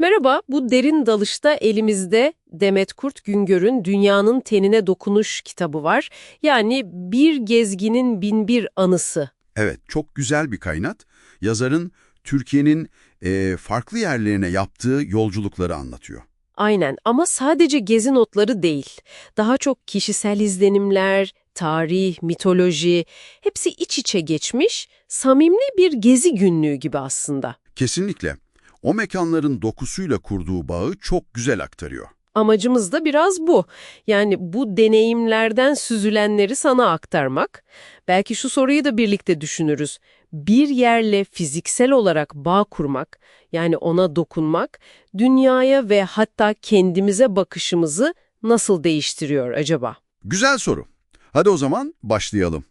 Merhaba, bu derin dalışta elimizde Demet Kurt Güngör'ün Dünyanın Tenine Dokunuş kitabı var. Yani Bir Gezginin Binbir Anısı. Evet, çok güzel bir kaynat. Yazarın Türkiye'nin eee, farklı yerlerine yaptığı yolculukları anlatıyor. Aynen ama sadece gezi notları değil. Daha çok kişisel izlenimler, tarih, mitoloji hepsi iç içe geçmiş, samimi bir gezi günlüğü gibi aslında. Kesinlikle. O mekanların dokusuyla kurduğu bağı çok güzel aktarıyor. Amacımız da biraz bu. Yani bu deneyimlerden süzülenleri sana aktarmak. Belki şu soruyu da birlikte düşünürüz. Bir yerle fiziksel olarak bağ kurmak, yani ona dokunmak, dünyaya ve hatta kendimize bakışımızı nasıl değiştiriyor acaba? Güzel soru. Hadi o zaman başlayalım.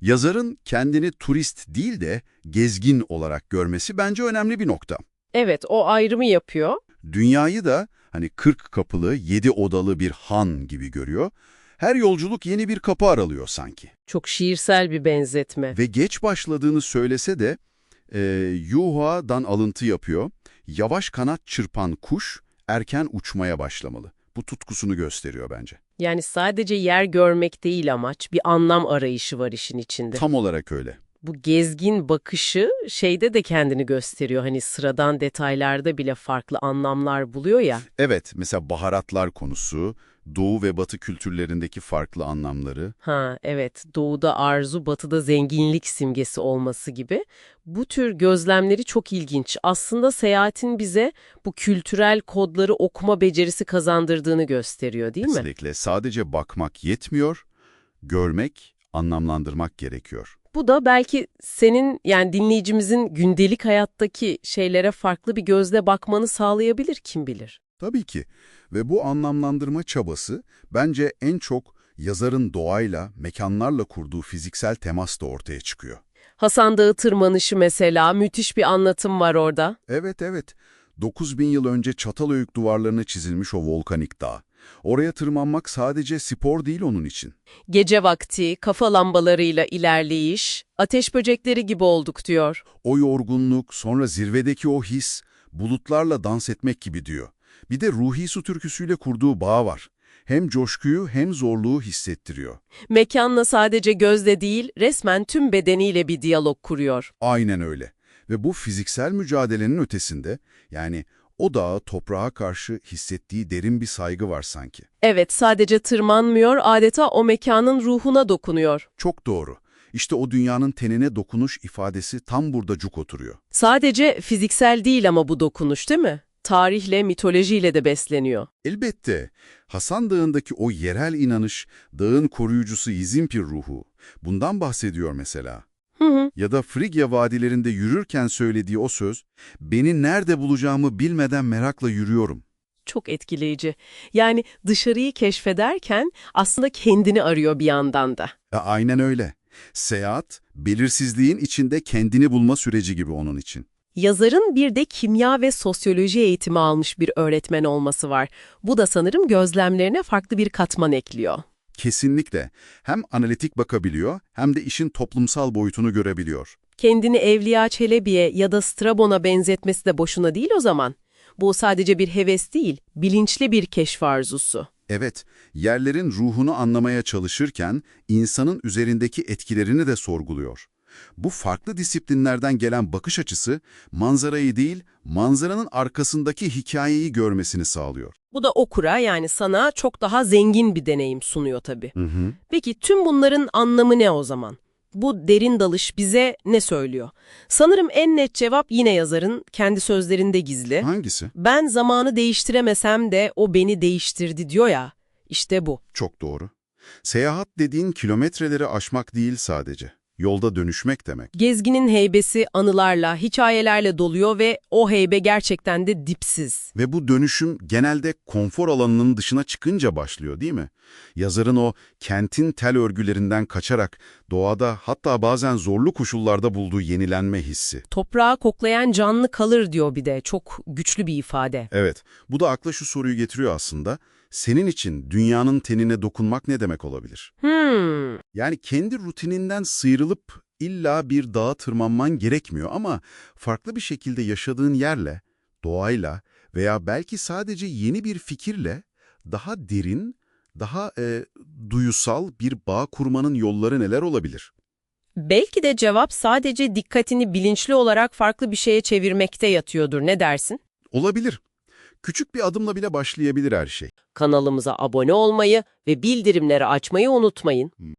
Yazarın kendini turist değil de gezgin olarak görmesi bence önemli bir nokta. Evet, o ayrımı yapıyor. Dünyayı da hani 40 kapılı, 7 odalı bir han gibi görüyor. Her yolculuk yeni bir kapı aralıyor sanki. Çok şiirsel bir benzetme. Ve geç başladığını söylese de e, Yuha'dan alıntı yapıyor. Yavaş kanat çırpan kuş erken uçmaya başlamalı. Bu tutkusunu gösteriyor bence. Yani sadece yer görmek değil amaç, bir anlam arayışı var işin içinde. Tam olarak öyle. Bu gezgin bakışı şeyde de kendini gösteriyor. Hani sıradan detaylarda bile farklı anlamlar buluyor ya. Evet, mesela baharatlar konusu, Doğu ve Batı kültürlerindeki farklı anlamları. Ha evet, doğuda arzu, batıda zenginlik simgesi olması gibi. Bu tür gözlemleri çok ilginç. Aslında seyahatin bize bu kültürel kodları okuma becerisi kazandırdığını gösteriyor değil mi? Kesinlikle sadece bakmak yetmiyor, görmek, anlamlandırmak gerekiyor. Bu da belki senin yani dinleyicimizin gündelik hayattaki şeylere farklı bir gözle bakmanı sağlayabilir kim bilir. Tabii ki. Ve bu anlamlandırma çabası bence en çok yazarın doğayla, mekanlarla kurduğu fiziksel temas da ortaya çıkıyor. Hasan Dağı tırmanışı mesela müthiş bir anlatım var orada. Evet evet. 9000 yıl önce Çatalhöyük duvarlarına çizilmiş o volkanik dağ. Oraya tırmanmak sadece spor değil onun için. Gece vakti, kafa lambalarıyla ilerleyiş, ateş böcekleri gibi olduk diyor. O yorgunluk, sonra zirvedeki o his, bulutlarla dans etmek gibi diyor. Bir de Ruhi Su türküsüyle kurduğu bağ var. Hem coşkuyu hem zorluğu hissettiriyor. Mekanla sadece gözle değil, resmen tüm bedeniyle bir diyalog kuruyor. Aynen öyle. Ve bu fiziksel mücadelenin ötesinde, yani o dağa toprağa karşı hissettiği derin bir saygı var sanki. Evet, sadece tırmanmıyor, adeta o mekanın ruhuna dokunuyor. Çok doğru. İşte o dünyanın tenine dokunuş ifadesi tam burada cuk oturuyor. Sadece fiziksel değil ama bu dokunuş değil mi? Tarihle, mitolojiyle de besleniyor. Elbette Hasan Dağı'ndaki o yerel inanış, dağın koruyucusu Yizimpir ruhu. Bundan bahsediyor mesela. Hı hı. Ya da Frigya vadilerinde yürürken söylediği o söz, beni nerede bulacağımı bilmeden merakla yürüyorum. Çok etkileyici. Yani dışarıyı keşfederken aslında kendini arıyor bir yandan da. E, aynen öyle. Seyahat, belirsizliğin içinde kendini bulma süreci gibi onun için. Yazarın bir de kimya ve sosyoloji eğitimi almış bir öğretmen olması var. Bu da sanırım gözlemlerine farklı bir katman ekliyor. Kesinlikle. Hem analitik bakabiliyor hem de işin toplumsal boyutunu görebiliyor. Kendini Evliya Çelebi'ye ya da Strabon'a benzetmesi de boşuna değil o zaman. Bu sadece bir heves değil, bilinçli bir keşf arzusu. Evet, yerlerin ruhunu anlamaya çalışırken insanın üzerindeki etkilerini de sorguluyor. Bu farklı disiplinlerden gelen bakış açısı manzarayı değil, manzaranın arkasındaki hikayeyi görmesini sağlıyor. Bu da okura yani sana çok daha zengin bir deneyim sunuyor tabii. Hı hı. Peki tüm bunların anlamı ne o zaman? Bu derin dalış bize ne söylüyor? Sanırım en net cevap yine yazarın kendi sözlerinde gizli. Hangisi? Ben zamanı değiştiremesem de o beni değiştirdi diyor ya. İşte bu. Çok doğru. Seyahat dediğin kilometreleri aşmak değil sadece. Yolda dönüşmek demek. Gezginin heybesi anılarla, hikayelerle doluyor ve o heybe gerçekten de dipsiz. Ve bu dönüşüm genelde konfor alanının dışına çıkınca başlıyor değil mi? Yazarın o kentin tel örgülerinden kaçarak doğada hatta bazen zorlu koşullarda bulduğu yenilenme hissi. Toprağı koklayan canlı kalır diyor bir de. Çok güçlü bir ifade. Evet, bu da akla şu soruyu getiriyor aslında. Senin için dünyanın tenine dokunmak ne demek olabilir? Hmm, Yani kendi rutininden sıyrılıp illa bir dağa tırmanman gerekmiyor ama farklı bir şekilde yaşadığın yerle, doğayla Veya belki sadece yeni bir fikirle daha derin, daha e, duyusal bir bağ kurmanın yolları neler olabilir? Belki de cevap sadece dikkatini bilinçli olarak farklı bir şeye çevirmekte yatıyordur. Ne dersin? Olabilir. Küçük bir adımla bile başlayabilir her şey. Kanalımıza abone olmayı ve bildirimleri açmayı unutmayın.